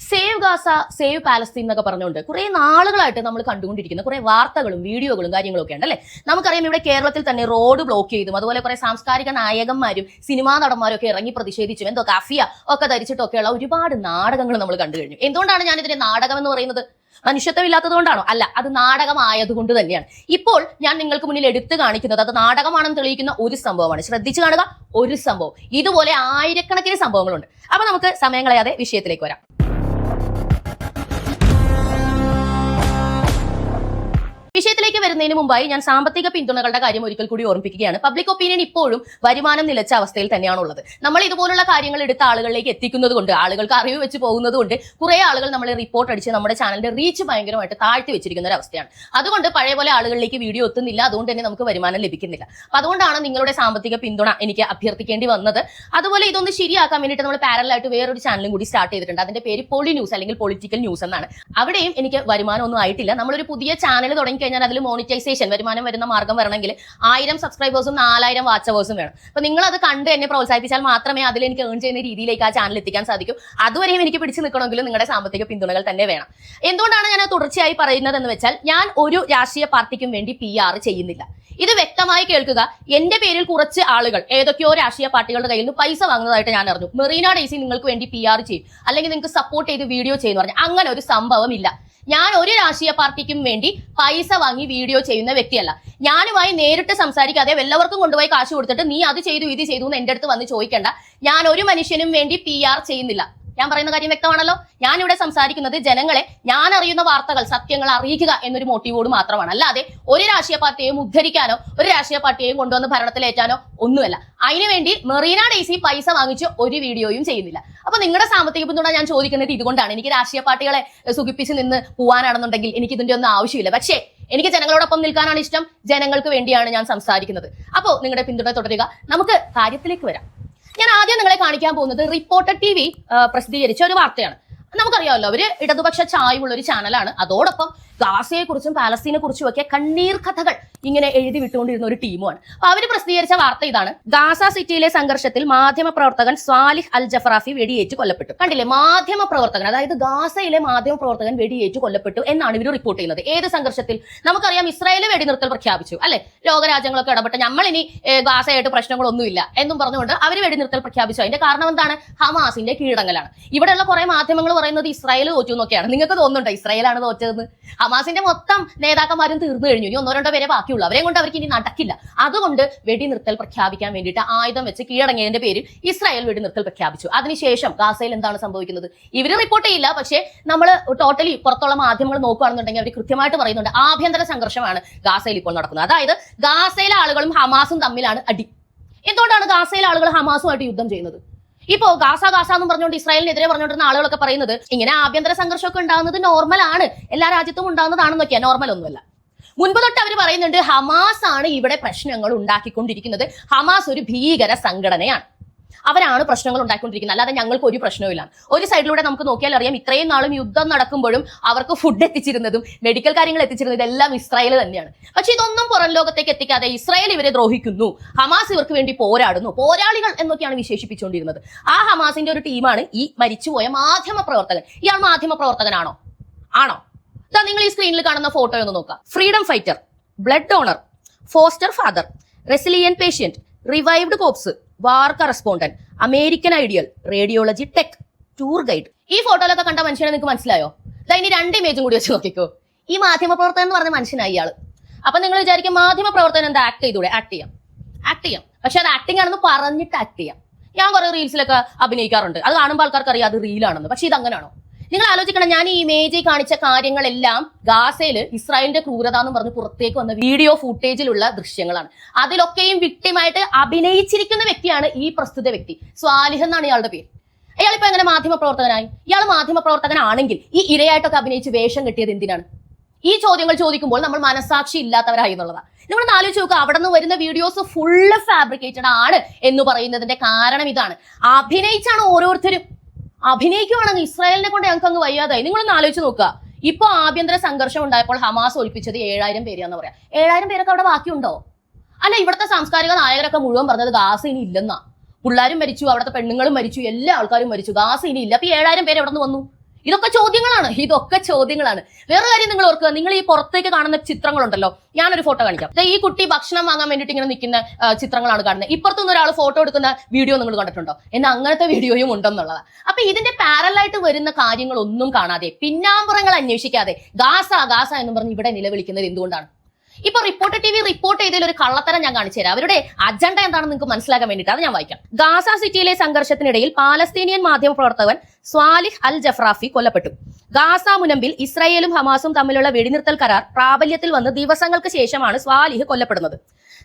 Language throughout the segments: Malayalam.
സേവ് ഗാസ സേവ് പാലസ്തീൻ എന്നൊക്കെ പറഞ്ഞുകൊണ്ട് കുറെ നാളുകളായിട്ട് നമ്മൾ കണ്ടുകൊണ്ടിരിക്കുന്ന കുറെ വാർത്തകളും വീഡിയോകളും കാര്യങ്ങളൊക്കെ ഉണ്ട് അല്ലേ? നമുക്കറിയാം ഇവിടെ കേരളത്തിൽ തന്നെ റോഡ് ബ്ലോക്ക് ചെയ്തും അതുപോലെ കുറെ സാംസ്കാരിക നായകന്മാരും സിനിമാ നടന്മാരും ഒക്കെ ഇറങ്ങി പ്രതിഷേധിച്ചും എന്തോ കഫിയ ഒക്കെ ധരിച്ചിട്ടൊക്കെയുള്ള ഒരുപാട് നാടകങ്ങൾ നമ്മൾ കണ്ടു കഴിഞ്ഞു. എന്തുകൊണ്ടാണ് ഞാൻ ഇതിനെ നാടകം എന്ന് പറയുന്നത്? മനുഷ്യത്വം ഇല്ലാത്തത് കൊണ്ടാണോ അല്ല അത് നാടകമായതുകൊണ്ട് തന്നെയാണ്. ഇപ്പോൾ ഞാൻ നിങ്ങൾക്ക് മുന്നിൽ എടുത്തു കാണിക്കുന്നത് അത് നാടകമാണെന്ന് തെളിയിക്കുന്ന ഒരു സംഭവമാണ്. ശ്രദ്ധിച്ചു കാണുക ഒരു സംഭവം. ഇതുപോലെ ആയിരക്കണക്കിന് സംഭവങ്ങളുണ്ട്. അപ്പൊ നമുക്ക് സമയം കളയാതെ വിഷയത്തിലേക്ക് വരാം. വിഷയത്തിലേക്ക് വരുന്നതിന് മുമ്പായി ഞാൻ സാമ്പത്തിക പിന്തുണകളുടെ കാര്യം ഒരിക്കൽ കൂടി ഓർമ്മിപ്പിക്കുകയാണ്. പബ്ലിക് ഒപ്പീനിയൻ ഇപ്പോഴും വരുമാനം നിലച്ച അവസ്ഥയിൽ തന്നെയാണുള്ളത്. നമ്മൾ ഇതുപോലുള്ള കാര്യങ്ങൾ എടുത്ത ആളുകളിലേക്ക് എത്തിക്കുന്നത് കൊണ്ട് ആളുകൾക്ക് അറിവ് വെച്ച് പോകുന്നത് കൊണ്ട് കുറെ ആളുകൾ നമ്മൾ റിപ്പോർട്ട് അടിച്ച് നമ്മുടെ ചാനലിന്റെ റീച്ച് ഭയങ്കരമായിട്ട് താഴ്ത്തി വെച്ചിരിക്കുന്ന ഒരു അവസ്ഥയാണ്. അതുകൊണ്ട് പഴയ പോലെ ആളുകളിലേക്ക് വീഡിയോ എത്തുന്നില്ല. അതുകൊണ്ട് തന്നെ നമുക്ക് വരുമാനം ലഭിക്കുന്നില്ല. അപ്പൊ അതുകൊണ്ടാണ് നിങ്ങളുടെ സാമ്പത്തിക പിന്തുണ എനിക്ക് അഭ്യർത്ഥിക്കേണ്ടി വന്നത്. അതുപോലെ ഇതൊന്ന് ശരിയാക്കാൻ വേണ്ടിയിട്ട് നമ്മൾ പാരലായിട്ട് വേറൊരു ചാനലും കൂടി സ്റ്റാർട്ട് ചെയ്തിട്ടുണ്ട്. അതിന്റെ പേര് പോളി ന്യൂസ് അല്ലെങ്കിൽ പൊളിറ്റിക്കൽ ന്യൂസ് എന്നാണ്. അവിടെയും എനിക്ക് വരുമാനം ഒന്നും ആയിട്ടില്ല. നമ്മളൊരു പുതിയ ചാനൽ തുടങ്ങി കഴിഞ്ഞാൽ അതിൽ മോണിറ്റൈസേഷൻ വരുമാനം വരുന്ന മാർഗം വരണമെങ്കിൽ ആയിരം സബ്സ്ക്രൈബേഴ്സും നാലായിരം വാച്ചവേഴ്സും വേണം. അപ്പൊ നിങ്ങൾ അത് കണ്ട് എന്നെ പ്രോത്സാഹിപ്പിച്ചാൽ മാത്രമേ അതിൽ എനിക്ക് ഏൺ ചെയ്യുന്ന രീതിയിലേക്ക് ആ ചാനൽ എത്തിക്കാൻ സാധിക്കൂ. അതുവരെയും എനിക്ക് പിടിച്ചു നിൽക്കണമെങ്കിൽ നിങ്ങളുടെ സാമ്പത്തിക പിന്തുണകൾ തന്നെ വേണം. എന്തുകൊണ്ടാണ് ഞാൻ തുടർച്ചയായി പറയുന്നത് എന്ന് വെച്ചാൽ ഞാൻ ഒരു രാഷ്ട്രീയ പാർട്ടിക്കും വേണ്ടി പി ആർ ചെയ്യുന്നില്ല. ഇത് വ്യക്തമായി കേൾക്കുക എന്റെ പേരിൽ കുറച്ച് ആളുകൾ ഏതൊക്കെയോ രാഷ്ട്രീയ പാർട്ടികളുടെ കയ്യിൽ നിന്ന് പൈസ വാങ്ങുന്നതായിട്ട് ഞാൻ അറിഞ്ഞു. മെറീന ഡേസി നിങ്ങൾക്ക് വേണ്ടി പി ആർ ചെയ്യും. അല്ലെങ്കിൽ നിങ്ങൾക്ക് സപ്പോർട്ട് ചെയ്ത് വീഡിയോ ചെയ്യുന്നു പറഞ്ഞു. അങ്ങനെ ഒരു സംഭവം ഇല്ല ഞാൻ ഒരു രാഷ്ട്രീയ പാർട്ടിക്കും വേണ്ടി പൈസ വാങ്ങി വീഡിയോ ചെയ്യുന്ന വ്യക്തിയല്ല. ഞാനുമായി നേരിട്ട് സംസാരിക്കാതെ എല്ലാവർക്കും കൊണ്ടുപോയി കാശ് കൊടുത്തിട്ട് നീ അത് ചെയ്തു ഇത് ചെയ്തു എന്ന് എന്റെ അടുത്ത് വന്ന് ചോദിക്കണ്ട. ഞാൻ ഒരു മനുഷ്യനും വേണ്ടി പി ചെയ്യുന്നില്ല. ഞാൻ പറയുന്ന കാര്യം വ്യക്തമാണല്ലോ? ഞാൻ ഇവിടെ സംസാരിക്കുന്നത് ജനങ്ങളെ ഞാൻ അറിയുന്ന വാർത്തകൾ സത്യങ്ങൾ അറിയിക്കുക എന്നൊരു മോട്ടീവോട് മാത്രമാണ്. അല്ലാതെ ഒരു രാഷ്ട്രീയ പാർട്ടിയെയും ഉദ്ധരിക്കാനോ ഒരു രാഷ്ട്രീയ പാർട്ടിയെയും കൊണ്ടുവന്ന് ഭരണത്തിലേറ്റാനോ ഒന്നുമല്ല. അതിനുവേണ്ടി മെറീന ഡേസി പൈസ വാങ്ങിച്ച് ഒരു വീഡിയോയും ചെയ്യുന്നില്ല. അപ്പൊ നിങ്ങളുടെ സാമ്പത്തിക പിന്തുണ ഞാൻ ചോദിക്കുന്നത് ഇതുകൊണ്ടാണ്. എനിക്ക് രാഷ്ട്രീയ പാർട്ടികളെ സുഖിപ്പിച്ച് നിന്ന് പോവാനാണെന്നുണ്ടെങ്കിൽ എനിക്ക് ഇതിന്റെ ഒന്നും ആവശ്യമില്ല. പക്ഷേ എനിക്ക് ജനങ്ങളോടൊപ്പം നിൽക്കാനാണ് ഇഷ്ടം. ജനങ്ങൾക്ക് വേണ്ടിയാണ് ഞാൻ സംസാരിക്കുന്നത്. അപ്പോൾ നിങ്ങളുടെ പിന്തുണ തുടരുക. നമുക്ക് കാര്യത്തിലേക്ക് വരാം. ഞാൻ ആദ്യം നിങ്ങളെ കാണിക്കാൻ പോകുന്നത് റിപ്പോർട്ടർ ടി വി പ്രസിദ്ധീകരിച്ച ഒരു വാർത്തയാണ്. നമുക്കറിയാമല്ലോ അവർ ഇടതുപക്ഷ ചായവുള്ള ഒരു ചാനലാണ് അതോടൊപ്പം ഗാസയെ കുറിച്ചും പാലസ്തീനെ കുറിച്ചും ഒക്കെ കണ്ണീർ കഥകൾ ഇങ്ങനെ എഴുതി വിട്ടുകൊണ്ടിരുന്ന ഒരു ടീമുമാണ്. അപ്പൊ അവർ പ്രസിദ്ധീകരിച്ച വാർത്ത ഇതാണ്. ഗാസ സിറ്റിയിലെ സംഘർഷത്തിൽ മാധ്യമ പ്രവർത്തകൻ സ്വാലിഹ് അൽ ജഫറാഫി വെടിയേറ്റ് കൊല്ലപ്പെട്ടു. കണ്ടില്ലേ? മാധ്യമ പ്രവർത്തകൻ അതായത് ഗാസയിലെ മാധ്യമ പ്രവർത്തകൻ വെടിയേറ്റ് കൊല്ലപ്പെട്ടു എന്നാണ് ഇവർ റിപ്പോർട്ട് ചെയ്യുന്നത്. ഏത് സംഘർഷത്തിൽ? നമുക്കറിയാം ഇസ്രായേൽ വെടിനിർത്തൽ പ്രഖ്യാപിച്ചു അല്ലെ? ലോകരാജ്യങ്ങളൊക്കെ ഇടപെട്ട് നമ്മൾ ഇനി ഗാസയായിട്ട് പ്രശ്നങ്ങളൊന്നുമില്ല എന്നും പറഞ്ഞുകൊണ്ട് അവർ വെടിനിർത്തൽ പ്രഖ്യാപിച്ചു. അതിന്റെ കാരണം എന്താണ്? ഹമാസിന്റെ കീഴടങ്ങലാണ്. ഇവിടെയുള്ള കുറെ മാധ്യമങ്ങൾ പറയുന്നത് ഇസ്രായേൽ തോറ്റു എന്നൊക്കെയാണ്. നിങ്ങൾക്ക് തോന്നുന്നുണ്ടോ ഇസ്രായേലാണ് തോറ്റതെന്ന്? ഹമാസിന്റെ മൊത്തം നേതാക്കന്മാരും തീർന്നു കഴിഞ്ഞു. ഇനി ഒന്നോ രണ്ടോ പേരെ ബാക്കിയുള്ളൂ. അവരെ കൊണ്ട് അവർക്ക് ഇനി നടക്കില്ല. അതുകൊണ്ട് വെടിനിർത്തൽ പ്രഖ്യാപിക്കാൻ വേണ്ടിയിട്ട് ആയുധം വെച്ച് കീഴടങ്ങിയതിന്റെ പേരിൽ ഇസ്രായേൽ വെടിനിർത്തൽ പ്രഖ്യാപിച്ചു. അതിനുശേഷം ഗാസയിൽ എന്താണ് സംഭവിക്കുന്നത്? ഇവർ റിപ്പോർട്ട് ചെയ്യില്ല. പക്ഷേ നമ്മൾ ടോട്ടലി പുറത്തുള്ള മാധ്യമങ്ങൾ നോക്കുകയാണെന്നുണ്ടെങ്കിൽ അവർ കൃത്യമായിട്ട് പറയുന്നുണ്ട്. ആഭ്യന്തര സംഘർഷമാണ് ഗാസയിൽ ഇപ്പോൾ നടക്കുന്നത്. അതായത് ഗാസയിലെ ആളുകളും ഹമാസും തമ്മിലാണ് അടി. എന്തുകൊണ്ടാണ് ഗാസയിലെ ആളുകൾ ഹമാസുമായിട്ട് യുദ്ധം ചെയ്യുന്നത്? ഇപ്പോ ഗാസ ഗാസ എന്ന് പറഞ്ഞുകൊണ്ട് ഇസ്രായേലിനെതിരെ പറഞ്ഞുകൊണ്ടിരുന്ന ആളുകളൊക്കെ പറയുന്നത് ഇങ്ങനെ ആഭ്യന്തര സംഘർഷമൊക്കെ ഉണ്ടാകുന്നത് നോർമൽ ആണ്. എല്ലാ രാജ്യത്തും ഉണ്ടാകുന്നതാണെന്നൊക്കെയാ. നോർമൽ ഒന്നുമല്ല. മുൻപ് തൊട്ട് അവർ പറയുന്നുണ്ട് ഹമാസ് ആണ് ഇവിടെ പ്രശ്നങ്ങൾ ഉണ്ടാക്കിക്കൊണ്ടിരിക്കുന്നത്. ഹമാസ് ഒരു ഭീകര സംഘടനയാണ്. അവരാണ് പ്രശ്നങ്ങൾ ഉണ്ടാക്കിക്കൊണ്ടിരിക്കുന്നത് അല്ലാതെ ഞങ്ങൾക്ക് ഒരു പ്രശ്നവുമില്ല ഒരു സൈഡിലൂടെ നമുക്ക് നോക്കിയാൽ അറിയാം ഇത്രയും നാളും യുദ്ധം നടക്കുമ്പോഴും അവർക്ക് ഫുഡ് എത്തിച്ചിരുന്നതും മെഡിക്കൽ കാര്യങ്ങൾ എത്തിച്ചിരുന്നതും എല്ലാം ഇസ്രായേൽ തന്നെയാണ്. പക്ഷെ ഇതൊന്നും പുറം ലോകത്തേക്ക് എത്തിക്കാതെ ഇസ്രായേൽ ഇവരെ ദ്രോഹിക്കുന്നു. ഹമാസ് ഇവർക്ക് വേണ്ടി പോരാടുന്നു. പോരാളികൾ എന്നൊക്കെയാണ് വിശേഷിപ്പിച്ചുകൊണ്ടിരുന്നത്. ആ ഹമാസിന്റെ ഒരു ടീമാണ് ഈ മരിച്ചുപോയ മാധ്യമ പ്രവർത്തകൻ ഇയാൾ മാധ്യമ പ്രവർത്തകനാണോ ആണോ? ദാ നിങ്ങൾ ഈ സ്ക്രീനിൽ കാണുന്ന ഫോട്ടോ ഒന്ന് നോക്കാം freedom fighter blood donor foster father resilient patient revived corpse war correspondent American ideal radiology tech tour guide ഈ ഫോട്ടോയിലൊക്കെ കണ്ട മനുഷ്യനെ നിങ്ങൾക്ക് മനസ്സിലായോ? ദാ ഇനി രണ്ട് ഇമേജും കൂടി വെച്ച് നോക്കിക്കോ. ഈ മാധ്യമ പ്രവർത്തനം എന്ന് പറഞ്ഞ മനുഷ്യനായി ഇയാൾ. അപ്പൊ നിങ്ങൾ വിചാരിക്കും മാധ്യമ പ്രവർത്തനം എന്താ ആക്ട് ചെയ്തൂടെ? ആക്ട് ചെയ്യാം. ആക്ട് ചെയ്യാം. പക്ഷെ അത് ആക്ടിംഗ് ആണെന്ന് പറഞ്ഞിട്ട് ആക്ട് ചെയ്യാം. ഞാൻ കുറെ റീൽസിലൊക്കെ അഭിനയിക്കാറുണ്ട്. അത് കാണുമ്പോൾ ആൾക്കാർക്ക് അറിയാം അത് റീലാണെന്ന് പക്ഷെ ഇത് അങ്ങനെയാണോ നിങ്ങൾ ആലോചിക്കണം ഞാൻ ഈ ഇമേജിൽ കാണിച്ച കാര്യങ്ങളെല്ലാം ഗാസയിൽ ഇസ്രായേലിന്റെ ക്രൂരത എന്ന് പറഞ്ഞ് പുറത്തേക്ക് വന്ന വീഡിയോ ഫുട്ടേജിലുള്ള ദൃശ്യങ്ങളാണ്. അതിലൊക്കെയും വിക്ടിമായിട്ട് അഭിനയിച്ചിരിക്കുന്ന വ്യക്തിയാണ് ഈ പ്രസ്തുത വ്യക്തി. സ്വാലിഹ് എന്നാണ് ഇയാളുടെ പേര്. അയാൾ ഇപ്പൊ എങ്ങനെ മാധ്യമ പ്രവർത്തകനായി ഇയാൾ മാധ്യമ പ്രവർത്തകനാണെങ്കിൽ ഈ ഇരയായിട്ടൊക്കെ അഭിനയിച്ച് വേഷം കെട്ടിയത് എന്തിനാണ്? ഈ ചോദ്യങ്ങൾ ചോദിക്കുമ്പോൾ നമ്മൾ മനസാക്ഷി ഇല്ലാത്തവരായി എന്നുള്ളതാണ് നിങ്ങൾ ആലോചിച്ച് നോക്കുക അവിടെ നിന്ന് വരുന്ന വീഡിയോസ് ഫുള്ള് ഫാബ്രിക്കേറ്റഡ് ആണ് എന്ന് പറയുന്നതിന്റെ കാരണം ഇതാണ്. അഭിനയിച്ചാണ് ഓരോരുത്തരും അഭിനയിക്കുവാണെങ്കിൽ ഇസ്രായേലിനെ കൊണ്ട് ഞങ്ങൾക്ക് അങ്ങ് വയ്യാതായി. നിങ്ങളൊന്ന് ആലോചിച്ച് നോക്കുക. ഇപ്പൊ ആഭ്യന്തര സംഘർഷം ഉണ്ടായപ്പോൾ ഹമാസ് ഒഴിപ്പിച്ചത് ഏഴായിരം പേരെയാന്ന് പറയാം. ഏഴായിരം പേരൊക്കെ അവിടെ ബാക്കിയുണ്ടോ? അല്ല ഇവിടുത്തെ സാംസ്കാരിക നായകരൊക്കെ മുഴുവൻ പറഞ്ഞത് ഗാസ ഇനി ഇല്ലെന്നാ. പിള്ളേരും മരിച്ചു അവിടുത്തെ പെണ്ണുങ്ങളും മരിച്ചു എല്ലാ ആൾക്കാരും മരിച്ചു. ഗാസ ഇനി ഇല്ല. അപ്പൊ ഏഴായിരം പേര് എവിടെ നിന്ന് വന്നു? ഇതൊക്കെ ചോദ്യങ്ങളാണ്. ഇതൊക്കെ ചോദ്യങ്ങളാണ്. വേറെ കാര്യം നിങ്ങൾ ഓർക്കുക. നിങ്ങൾ ഈ പുറത്തേക്ക് കാണുന്ന ചിത്രങ്ങളുണ്ടല്ലോ. ഞാനൊരു ഫോട്ടോ കാണിക്കാം. ഈ കുട്ടി ഭക്ഷണം വാങ്ങാൻ വേണ്ടിയിട്ട് ഇങ്ങനെ നിൽക്കുന്ന ചിത്രങ്ങളാണ് കാണുന്നത്. ഇപ്പുറത്തുനിന്ന് ഒരാൾ ഫോട്ടോ എടുക്കുന്ന വീഡിയോ നിങ്ങൾ കണ്ടിട്ടുണ്ടോ? എന്നാൽ അങ്ങനത്തെ വീഡിയോയും ഉണ്ടെന്നുള്ളതാണ് അപ്പൊ ഇതിന്റെ പാരലായിട്ട് വരുന്ന കാര്യങ്ങളൊന്നും കാണാതെ പിന്നാമ്പുറങ്ങൾ അന്വേഷിക്കാതെ ഗാസ ഗാസ എന്ന് പറഞ്ഞ് ഇവിടെ നിലവിളിക്കുന്നത് എന്തുകൊണ്ടാണ്? ഇപ്പൊ റിപ്പോർട്ടർ ടി വി റിപ്പോർട്ട് ചെയ്തതിൽ ഒരു കള്ളത്തരം ഞാൻ കാണിച്ചു തരാം. അവരുടെ അജണ്ട എന്താണെന്ന് നിങ്ങൾക്ക് മനസ്സിലാക്കാൻ വേണ്ടിയിട്ട് അത് ഞാൻ വായിക്കാം. ഗാസ സിറ്റിയിലെ സംഘർഷത്തിനിടയിൽ പാലസ്തീനിയൻ മാധ്യമ പ്രവർത്തകൻ സ്വാലിഹ് അൽ ജഫ്രാഫി കൊല്ലപ്പെട്ടു. ഗാസ മുനമ്പിൽ ഇസ്രായേലും ഹമാസും തമ്മിലുള്ള വെടിനിർത്തൽ കരാർ പ്രാബല്യത്തിൽ വന്ന് ദിവസങ്ങൾക്ക് ശേഷമാണ് സ്വാലിഹ് കൊല്ലപ്പെടുന്നത്.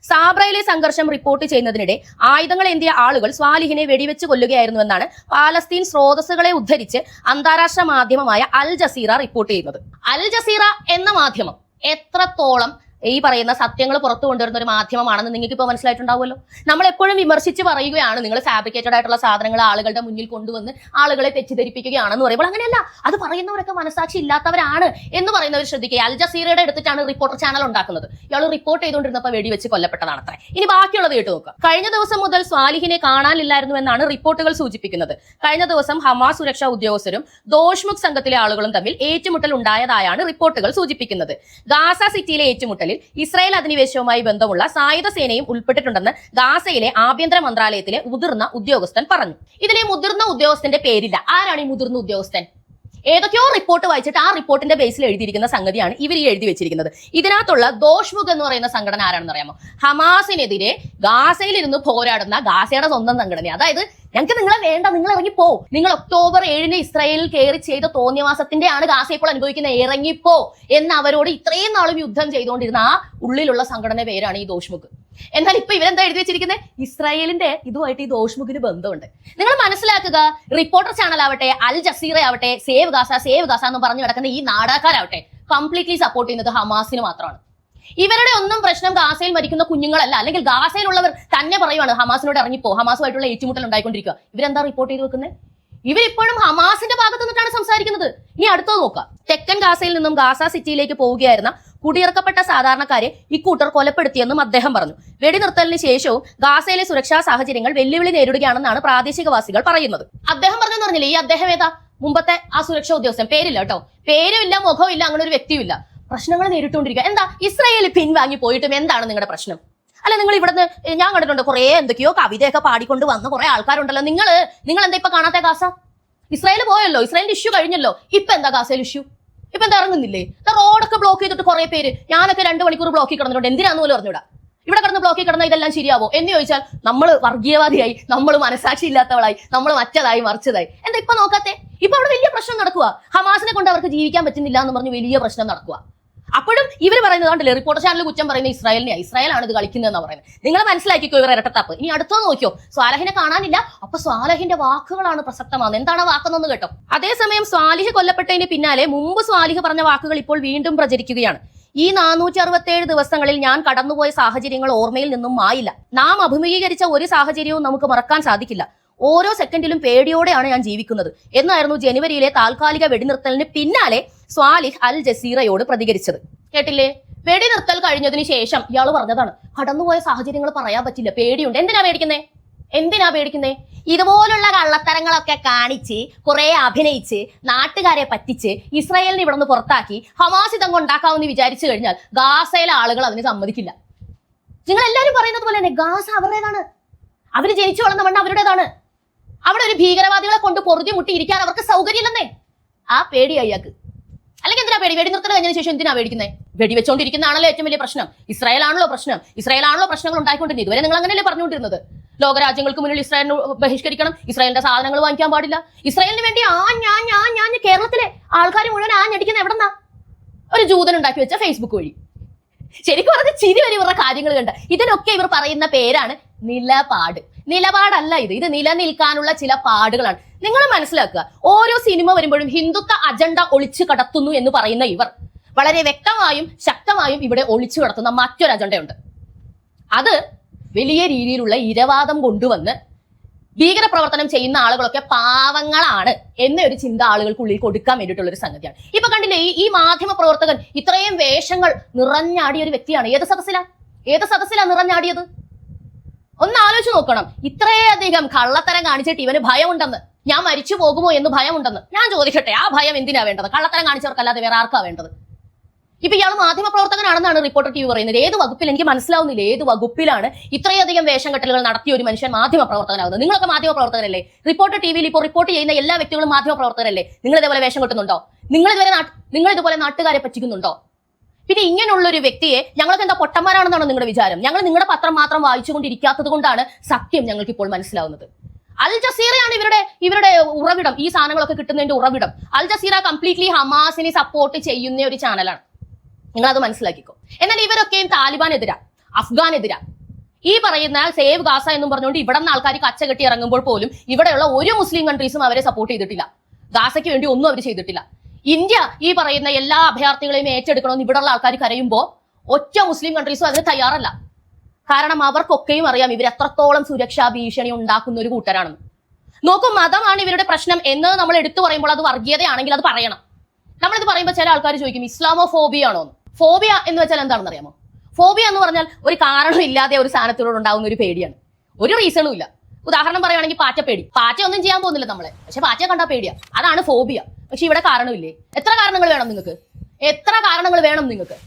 സാബ്രയിലെ സംഘർഷം റിപ്പോർട്ട് ചെയ്യുന്നതിനിടെ ആയുധങ്ങൾ എന്തിയ ആളുകൾ സ്വാലിഹിനെ വെടിവെച്ച് കൊല്ലുകയായിരുന്നുവെന്നാണ് പാലസ്തീൻ സ്രോതസ്സുകളെ ഉദ്ധരിച്ച് അന്താരാഷ്ട്ര മാധ്യമമായ അൽ ജസീറ റിപ്പോർട്ട് ചെയ്യുന്നത്. അൽ ജസീറ എന്ന മാധ്യമം എത്രത്തോളം ഈ പറയുന്ന സത്യങ്ങൾ പുറത്തു കൊണ്ടുവരുന്ന ഒരു മാധ്യമമാണെന്ന് നിങ്ങൾക്ക് ഇപ്പോൾ മനസ്സിലായിട്ടുണ്ടാവുമല്ലോ? നമ്മൾ എപ്പോഴും വിമർശിച്ച് പറയുകയാണ് നിങ്ങൾ ഫാബ്രിക്കേറ്റഡ് ആയിട്ടുള്ള സാധനങ്ങൾ ആളുകളുടെ മുന്നിൽ കൊണ്ടുവന്ന് ആളുകളെ തെറ്റിദ്ധരിപ്പിക്കുകയാണെന്ന് പറയുമ്പോൾ അങ്ങനെയല്ല. അത് പറയുന്നവരൊക്കെ മനസ്സാക്ഷി ഇല്ലാത്തവരാണ് എന്ന് പറയുന്നവർ ശ്രദ്ധിക്കുക. അൽ ജസീറയുടെ എടുത്തിട്ടാണ് റിപ്പോർട്ടർ ചാനൽ ഉണ്ടാക്കുന്നത്. ഇയാൾ റിപ്പോർട്ട് ചെയ്തുകൊണ്ടിരുന്നപ്പോൾ വെടിവെച്ച് കൊല്ലപ്പെട്ടതാണ് ഇനി ബാക്കിയുള്ളത് കേട്ട് നോക്കുക. കഴിഞ്ഞ ദിവസം മുതൽ സ്വാലിഹിനെ കാണാനില്ലായിരുന്നു എന്നാണ് റിപ്പോർട്ടുകൾ സൂചിപ്പിക്കുന്നത്. കഴിഞ്ഞ ദിവസം ഹമാസ് സുരക്ഷാ ഉദ്യോഗസ്ഥരും ദോഷ്മുഖ് സംഘത്തിലെ ആളുകളും തമ്മിൽ ഏറ്റുമുട്ടൽ ഉണ്ടായതായാണ് റിപ്പോർട്ടുകൾ സൂചിപ്പിക്കുന്നത്. ഗാസ സിറ്റിയിലെ ഏറ്റുമുട്ടലിൽ ഇസ്രായേൽ അധിനിവേശവുമായി ബന്ധമുള്ള സായുധ സേനയും ഉൾപ്പെട്ടിട്ടുണ്ടെന്ന് ഗാസയിലെ ആഭ്യന്തര മന്ത്രാലയത്തിലെ മുതിർന്ന ഉദ്യോഗസ്ഥൻ പറഞ്ഞു. ഇതിലെ മുതിർന്ന ഉദ്യോഗസ്ഥന്റെ പേരില്ല. ആരാണ് ഈ മുതിർന്ന ഉദ്യോഗസ്ഥൻ? ഏതൊക്കെയോ റിപ്പോർട്ട് വായിച്ചിട്ട് ആ റിപ്പോർട്ടിന്റെ ബേസിൽ എഴുതിയിരിക്കുന്ന സംഗതിയാണ് ഇവർ ഈ എഴുതി വെച്ചിരിക്കുന്നത്. ഇതിനകത്തുള്ള ദോഷ്മുഖ് എന്ന് പറയുന്ന സംഘടന ആരാണെന്ന് അറിയാമോ? ഹമാസിനെതിരെ ഗാസയിലിരുന്ന് പോരാടുന്ന ഗാസയുടെ സ്വന്തം സംഘടന. അതായത് ഞങ്ങൾക്ക് നിങ്ങളെ വേണ്ട നിങ്ങൾ ഇറങ്ങിപ്പോ നിങ്ങൾ ഒക്ടോബർ ഏഴിന് ഇസ്രായേലിൽ കയറി ചെയ്ത തോന്നിയവാസത്തിന്റെ ആണ് ഗാസ ഇപ്പോൾ അനുഭവിക്കുന്ന ഇറങ്ങിപ്പോ എന്ന് അവരോട് ഇത്രയും നാളും യുദ്ധം ചെയ്തുകൊണ്ടിരുന്ന ആ ഉള്ളിലുള്ള സംഘടന പേരാണ് ഈ ദോഷ്മുഖ്. എന്നാൽ ഇപ്പൊ ഇവരെന്താ എഴുതി വെച്ചിരിക്കുന്നത് ഇസ്രായേലിന്റെ ഇതുമായിട്ട് ഈ ദോഷ്മുഖിന് ബന്ധമുണ്ട്. നിങ്ങൾ മനസ്സിലാക്കുക റിപ്പോർട്ടർ ചാനൽ ആവട്ടെ അൽ ജസീറ ആവട്ടെ സേവ് ഗാസ സേവ് ഗാസ എന്ന് പറഞ്ഞു കിടക്കുന്ന ഈ നാടകക്കാരാവട്ടെ കംപ്ലീറ്റ്ലി സപ്പോർട്ട് ചെയ്യുന്നത് ഹമാസിന് മാത്രമാണ്. ഇവരുടെ ഒന്നും പ്രശ്നം ഗാസയിൽ മരിക്കുന്ന കുഞ്ഞുങ്ങളല്ല. അല്ലെങ്കിൽ ഗാസയിലുള്ളവർ തന്നെ പറയുവാണ് ഹമാസിനോട് ഇറങ്ങിപ്പോ ഹമാസുമായിട്ടുള്ള ഏറ്റുമുട്ടൽ ഉണ്ടായിക്കൊണ്ടിരിക്കുക. ഇവരെന്താ റിപ്പോർട്ട് ചെയ്ത് വെക്കുന്നത് ഇവരിപ്പോഴും ഹമാസിന്റെ ഭാഗത്ത് നിന്നിട്ടാണ് സംസാരിക്കുന്നത്. ഇനി അടുത്തത് നോക്കാം. തെക്കൻ ഗാസയിൽ നിന്നും ഗാസ സിറ്റിയിലേക്ക് പോവുകയായിരുന്ന കുടിയിറക്കപ്പെട്ട സാധാരണക്കാരെ ഇക്കൂട്ടർ കൊലപ്പെടുത്തിയെന്നും അദ്ദേഹം പറഞ്ഞു. വെടിനിർത്തലിന് ശേഷവും ഗാസയിലെ സുരക്ഷാ സാഹചര്യങ്ങൾ വെല്ലുവിളി നേരിടുകയാണെന്നാണ് പ്രാദേശികവാസികൾ പറയുന്നത്. അദ്ദേഹം പറഞ്ഞെന്ന് പറഞ്ഞില്ലേ ഈ അദ്ദേഹം ഏതാ? മുമ്പത്തെ ആ സുരക്ഷാ ഉദ്യോഗസ്ഥൻ. പേരില്ല കേട്ടോ. പേരുമില്ല മുഖവും ഇല്ല അങ്ങനെ ഒരു വ്യക്തിയുമില്ല. പ്രശ്നങ്ങൾ നേരിട്ടുകൊണ്ടിരിക്കുക. എന്താ? ഇസ്രായേൽ പിൻവാങ്ങി പോയിട്ടും എന്താണ് നിങ്ങളുടെ പ്രശ്നം? അല്ല നിങ്ങൾ ഇവിടുന്ന് ഞാൻ കണ്ടിട്ടുണ്ട് കുറെ എന്തൊക്കെയോ കവിതയൊക്കെ പാടിക്കൊണ്ട് വന്ന കുറെ ആൾക്കാരുണ്ടല്ലോ. നിങ്ങൾ നിങ്ങൾ എന്താ ഇപ്പൊ കാണാത്ത ഗാസ? ഇസ്രായേൽ പോയല്ലോ ഇസ്രായേലിന്റെ ഇഷ്യൂ കഴിഞ്ഞല്ലോ. ഇപ്പൊ എന്താ ഗാസയിൽ ഇഷ്യൂ ഇപ്പൊ എന്താ ഇറങ്ങുന്നില്ലേ? റോഡൊക്കെ ബ്ലോക്ക് ചെയ്തിട്ട് കുറെ പേര്. ഞാനൊക്കെ രണ്ട് മണിക്കൂർ ബ്ലോക്ക് കിടന്നിട്ടുണ്ട്. എന്തിനാന്ന് പോലും അറിഞ്ഞൂടാ. ഇവിടെ കിടന്ന് ബ്ലോക്കിൽ കിടന്ന ഇതെല്ലാം ശരിയാവോ? എന്ന് ചോദിച്ചാൽ നമ്മൾ വർഗീയവാദിയായി നമ്മൾ മനസാക്ഷി ഇല്ലാത്തവളായി നമ്മൾ മറ്റതായി മറിച്ചതായി. എന്താ ഇപ്പൊ നോക്കാത്തെ? ഇപ്പൊ അവിടെ വലിയ പ്രശ്നം നടക്കുക ഹമാസിനെ കൊണ്ട് അവർക്ക് ജീവിക്കാൻ പറ്റുന്നില്ല എന്ന് പറഞ്ഞ് വലിയ പ്രശ്നം നടക്കുക അപ്പോഴും ഇവർ പറയുന്നത് കണ്ടില്ലേ റിപ്പോർട്ടർ ചാനൽ കുറ്റം പറയുന്ന ഇസ്രായേലിനെ ഇസ്രായേലാണ് ഇത് കളിക്കുന്നതെന്ന് പറയുന്നത്. നിങ്ങൾ മനസ്സിലാക്കിക്കോ ഇവർ ഇരട്ടത്താപ്പ്. ഇനി അടുത്തത് നോക്കിയോ സ്വാലഹിനെ കാണാനില്ല. അപ്പൊ സ്വാലഹിന്റെ വാക്കുകളാണ് പ്രസക്തമാകുന്നത്. എന്താണ് വാക്കെന്നൊന്ന് കേട്ടോ. അതേസമയം സ്വാലിഹ് കൊല്ലപ്പെട്ടതിന് പിന്നാലെ മുമ്പ് സ്വാലിഹ് പറഞ്ഞ വാക്കുകൾ ഇപ്പോൾ വീണ്ടും പ്രചരിക്കുകയാണ്. ഈ നാനൂറ്റി അറുപത്തേഴ് ദിവസങ്ങളിൽ ഞാൻ കടന്നുപോയ സാഹചര്യങ്ങൾ ഓർമ്മയിൽ നിന്നും മായില്ല. നാം അഭിമുഖീകരിച്ച ഒരു സാഹചര്യവും നമുക്ക് മറക്കാൻ സാധിക്കില്ല. ഓരോ സെക്കൻഡിലും പേടിയോടെയാണ് ഞാൻ ജീവിക്കുന്നത്. എന്നായിരുന്നു ജനുവരിയിലെ താൽക്കാലിക വെടിനിർത്തലിന് പിന്നാലെ സ്വാലിഹ് അൽ ജസീറയോട് പ്രതികരിച്ചത്. കേട്ടില്ലേ? വെടിനിർത്തൽ കഴിഞ്ഞതിന് ശേഷം ഇയാൾ പറഞ്ഞതാണ് കടന്നുപോയ സാഹചര്യങ്ങൾ പറയാൻ പറ്റില്ല പേടിയുണ്ട്. എന്തിനാ പേടിക്കുന്നേ? എന്തിനാ പേടിക്കുന്നേ? ഇതുപോലുള്ള കള്ളത്തരങ്ങളൊക്കെ കാണിച്ച് കുറെ അഭിനയിച്ച് നാട്ടുകാരെ പറ്റിച്ച് ഇസ്രായേലിനെ ഇവിടെ നിന്ന് പുറത്താക്കി ഹമാസ് ഇതങ്ങ് ഉണ്ടാക്കാമെന്ന് വിചാരിച്ചു കഴിഞ്ഞാൽ ഗാസയിലെ ആളുകൾ അതിന് സമ്മതിക്കില്ല. നിങ്ങൾ എല്ലാവരും പറയുന്നത് പോലെ തന്നെ ഗാസ അവരുടേതാണ്. അവർ ജനിച്ചു വളർന്ന മണ്ണ് അവരുടേതാണ്. അവിടെ ഒരു ഭീകരവാദികളെ കൊണ്ട് പൊറുതി മുട്ടി ഇരിക്കാൻ അവർക്ക് സൗകര്യമില്ലെന്നേ. ആ പേടി അയാൾക്ക്. അല്ലെങ്കിൽ എന്തിനാ പേടി? വെടിനിർത്തൽ കഴിഞ്ഞതിന് ശേഷം എന്തിനാ പേടിക്കുന്നത് വെടിവെച്ചോണ്ടിരിക്കുന്നതാണല്ലോ ഏറ്റവും വലിയ പ്രശ്നം. ഇസ്രായേൽ ആണല്ലോ പ്രശ്നം. ഇസ്രായേൽ ആണല്ലോ പ്രശ്നങ്ങൾ ഉണ്ടായിക്കൊണ്ടിരുന്നത്. ഇതുവരെ നിങ്ങൾ അങ്ങനെയല്ലേ പറഞ്ഞുകൊണ്ടിരുന്നത്? ലോകരാജ്യങ്ങൾക്ക് മുന്നിൽ ഇസ്രായേലിനെ ബഹിഷ്കരിക്കണം. ഇസ്രായേലിന്റെ സാധനങ്ങൾ വാങ്ങിക്കാൻ പാടില്ല. ഇസ്രായേലിന് വേണ്ടി ആ ഞാൻ ഞാൻ ഞാൻ കേരളത്തിലെ ആൾക്കാർ മുഴുവൻ ആ ഞടിക്കുന്ന എവിടെന്നാ? ഒരു ജൂതൻ ഉണ്ടാക്കി വെച്ച ഫേസ്ബുക്ക് വഴി. ശരിക്കും പറഞ്ഞ ചിരി വരെ ഇവരുടെ കാര്യങ്ങൾ കണ്ട. ഇതിനൊക്കെ ഇവർ പറയുന്ന പേരാണ് നിലപാട്. നിലപാടല്ല ഇത്. ഇത് നിലനിൽക്കാനുള്ള ചില പാടുകളാണ്. നിങ്ങൾ മനസ്സിലാക്കുക. ഓരോ സിനിമ വരുമ്പോഴും ഹിന്ദുത്വ അജണ്ട ഒളിച്ചു കടത്തുന്നു എന്ന് പറയുന്ന ഇവർ. വളരെ വ്യക്തമായും ശക്തമായും ഇവിടെ ഒളിച്ചു കടത്തുന്ന മറ്റൊരു അജണ്ടയുണ്ട്. അത് വലിയ രീതിയിലുള്ള ഇരവാദം കൊണ്ടുവന്ന് ഭീകരപ്രവർത്തനം ചെയ്യുന്ന ആളുകളൊക്കെ പാവങ്ങളാണ് എന്നൊരു ചിന്ത ആളുകൾക്കുള്ളിൽ കൊടുക്കാൻ വേണ്ടിയിട്ടുള്ള ഒരു സംഗതിയാണ്. ഇപ്പൊ കണ്ടില്ലേ ഈ മാധ്യമ പ്രവർത്തകൻ ഇത്രയും വേഷങ്ങൾ നിറഞ്ഞാടിയ ഒരു വ്യക്തിയാണ്. ഏത് സദസ്സിലാ? ഏത് സദസ്സിലാ നിറഞ്ഞാടിയത്? ഒന്ന് ആലോചിച്ച് നോക്കണം. ഇത്രയധികം കള്ളത്തരം കാണിച്ചിട്ട് ഇവന് ഭയമുണ്ടെന്ന്. ഞാൻ മരിച്ചു പോകുമോ എന്ന് ഭയമുണ്ടെന്ന് ഞാൻ ചോദിക്കട്ടെ? ആ ഭയം എന്തിനാ വേണ്ടത്? കള്ളത്തരം കാണിച്ചവർക്കല്ലാതെ വേറെ ആർക്കാ വേണ്ടത്? ഇപ്പൊ ഇയാൾ മാധ്യമപ്രവർത്തകനാണെന്നാണ് റിപ്പോർട്ടർ ടി വി പറയുന്നത്. ഏത് വകുപ്പിൽ? എനിക്ക് മനസ്സിലാവുന്നില്ല. ഏത് വകുപ്പിലാണ് ഇത്രയധികം വേഷം കെട്ടലുകൾ നടത്തിയ ഒരു മനുഷ്യൻ മാധ്യമപ്രവർത്തകനാകുന്നത് നിങ്ങളൊക്കെ മാധ്യമപ്രവർത്തകരല്ലേ റിപ്പോർട്ടർ ടി വിയിൽ ഇപ്പോൾ റിപ്പോർട്ട് ചെയ്യുന്ന എല്ലാ വ്യക്തികളും മാധ്യമപ്രവർത്തകരല്ലേ നിങ്ങൾ ഇതേപോലെ വേഷം കെട്ടുന്നുണ്ടോ? നിങ്ങൾ ഇതുവരെ നിങ്ങൾ ഇതുപോലെ നാട്ടുകാരെ പറ്റിക്കുന്നുണ്ടോ? പിന്നെ ഇങ്ങനെയുള്ള ഒരു വ്യക്തിയെ ഞങ്ങൾക്ക് എന്താ പൊട്ടന്മാരാണെന്നാണ് നിങ്ങളുടെ വിചാരം? ഞങ്ങൾ നിങ്ങളുടെ പത്രം മാത്രം വായിച്ചുകൊണ്ടിരിക്കാത്തത് കൊണ്ടാണ് സത്യം ഞങ്ങൾക്ക് ഇപ്പോൾ മനസ്സിലാവുന്നത്. അൽ ജസീറയാണ് ഇവരുടെ ഇവരുടെ ഉറവിടം ഈ സാധനങ്ങളൊക്കെ കിട്ടുന്നതിന്റെ ഉറവിടം. അൽ ജസീറ കംപ്ലീറ്റ്ലി ഹമാസിനെ സപ്പോർട്ട് ചെയ്യുന്ന ഒരു ചാനലാണ് നിങ്ങൾ അത് മനസ്സിലാക്കിക്കോ. എന്നാൽ ഇവരൊക്കെയും താലിബാനെതിരാ അഫ്ഗാനെതിരാ. ഈ പറയുന്ന സേവ് ഗാസ എന്നും പറഞ്ഞുകൊണ്ട് ഇവിടെ നിന്ന് ആൾക്കാർ കച്ച കെട്ടി ഇറങ്ങുമ്പോൾ പോലും ഇവിടെയുള്ള ഒരു മുസ്ലിം കൺട്രീസും അവരെ സപ്പോർട്ട് ചെയ്തിട്ടില്ല. ഗാസയ്ക്ക് വേണ്ടി ഒന്നും അവർ ചെയ്തിട്ടില്ല. ഇന്ത്യ ഈ പറയുന്ന എല്ലാ അഭയാർത്ഥികളെയും ഏറ്റെടുക്കണമെന്ന് ഇവിടെയുള്ള ആൾക്കാർ കരയുമ്പോൾ ഒറ്റ മുസ്ലിം കൺട്രീസും അതിന് തയ്യാറല്ല. കാരണം അവർക്കൊക്കെയും അറിയാം ഇവർ എത്രത്തോളം സുരക്ഷാ ഭീഷണി ഉണ്ടാക്കുന്ന ഒരു കൂട്ടരാണെന്ന്. നോക്കൂ മതമാണ് ഇവരുടെ പ്രശ്നം എന്ന് നമ്മൾ എടുത്തു പറയുമ്പോൾ അത് വർഗീയതയാണെങ്കിൽ അത് പറയണം. നമ്മളിത് പറയുമ്പോൾ ചില ആൾക്കാർ ചോദിക്കും ഇസ്ലാമോ ഫോബിയ ആണോ? ഫോബിയ എന്ന് വെച്ചാൽ എന്താണെന്ന് അറിയാമോ ഫോബിയ എന്ന് പറഞ്ഞാൽ ഒരു കാരണമില്ലാതെ ഒരു സാധനത്തിനോട് ഉണ്ടാകുന്ന ഒരു പേടിയാണ്. ഒരു റീസണും ഇല്ല. ഉദാഹരണം പറയുകയാണെങ്കിൽ പാറ്റ പേടി പാറ്റ ഒന്നും ചെയ്യാൻ പോകുന്നില്ല നമ്മളെ. പക്ഷെ പാറ്റ കണ്ടാൽ പേടിയാ. അതാണ് ഫോബിയ. പക്ഷെ ഇവിടെ കാരണമില്ലേ എത്ര കാരണങ്ങൾ വേണം നിങ്ങൾക്ക്? എത്ര കാരണങ്ങൾ വേണം നിങ്ങൾക്ക്?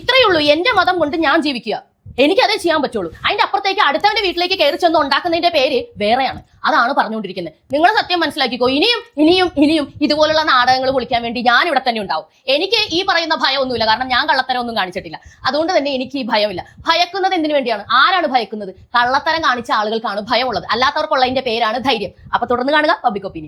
ഇത്രയേ ഉള്ളൂ. എന്റെ മതം കൊണ്ട് ഞാൻ ജീവിക്കുക. എനിക്കതേ ചെയ്യാൻ പറ്റുള്ളൂ. അതിന്റെ അപ്പുറത്തേക്ക് അടുത്തവന്റെ വീട്ടിലേക്ക് കയറി ചെന്ന് ഉണ്ടാക്കുന്നതിന്റെ പേര് വേറെയാണ്. അതാണ് പറഞ്ഞുകൊണ്ടിരിക്കുന്നത്. നിങ്ങൾ സത്യം മനസ്സിലാക്കിക്കോ ഇനിയും ഇനിയും ഇനിയും ഇതുപോലുള്ള നാടകങ്ങൾ പൊളിക്കാൻ വേണ്ടി ഞാൻ ഇവിടെ തന്നെ ഉണ്ടാവും. എനിക്ക് ഈ പറയുന്ന ഭയമൊന്നുമില്ല കാരണം ഞാൻ കള്ളത്തരം ഒന്നും കാണിച്ചിട്ടില്ല. അതുകൊണ്ട് തന്നെ എനിക്ക് ഈ ഭയമില്ല. ഭയക്കുന്നത് എന്തിനു വേണ്ടിയാണ്? ആരാണ് ഭയക്കുന്നത്? കള്ളത്തരം കാണിച്ച ആളുകൾക്കാണ് ഭയമുള്ളത്. അല്ലാത്തവർക്കുള്ളതിന്റെ പേരാണ് ധൈര്യം. അപ്പൊ തുടർന്ന് കാണുക പബ്ലിക് ഒപ്പീനിയൻ.